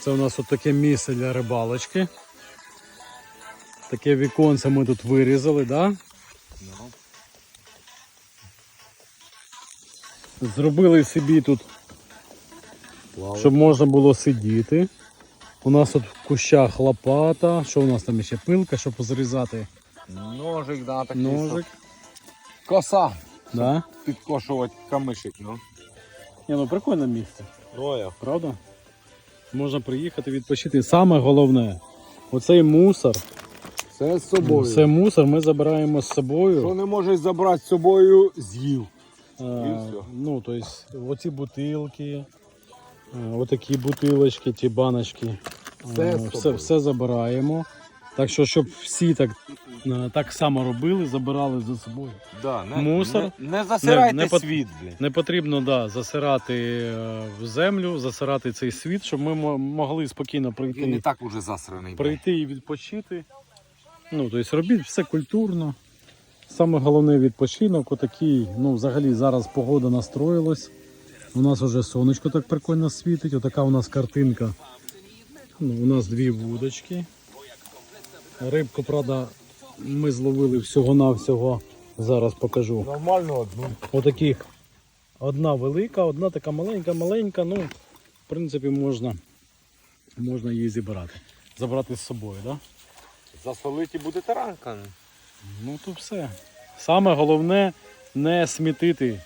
Це у нас от таке місце для рибалочки. Таке віконце ми тут вирізали, да? Зробили собі тут, щоб можна було сидіти. У нас тут в кущах лопата. Що у нас там ще пилка, щоб зрізати Ножик, да, такий. ножик. Коса. Да? Підкошувати камишик, ну. Ні, ну прикольне місце, Роя. правда? Можна приїхати відпочити. Саме головне, оцей мусор. Все з собою. Це мусор ми забираємо з Що собою. не можеш забрати з собою, з'їв. Все. ну, тобто, оці бутилки, а, отакі бутилочки, ті баночки. Все а, з все, собою. все забираємо. Так що, щоб всі так, так само робили, забирали за собою. Да, не, Мусор. Не, не засирайте Не- не пот- світ, блін. Не потрібно да, засирати е, в землю, засирати цей світ, щоб ми мо- могли спокійно прийти. Він і так уже засраний. блін. прийти і відпочити. Ну, тобто робіть все культурно. Саме головне відпочинок, отакий, ну взагалі зараз погода настроїлась. У нас вже сонечко так прикольно світить. Отака у нас картинка. Ну, у нас дві вудочки. Рибку, правда, ми зловили всього-навсього. Зараз покажу. Нормально одну. Отаких одна велика, одна така маленька-маленька. Ну, в принципі, можна, можна її зібрати. Забрати з собою, так? Да? Засолити буде таранка. Ну то все. Саме головне не смітити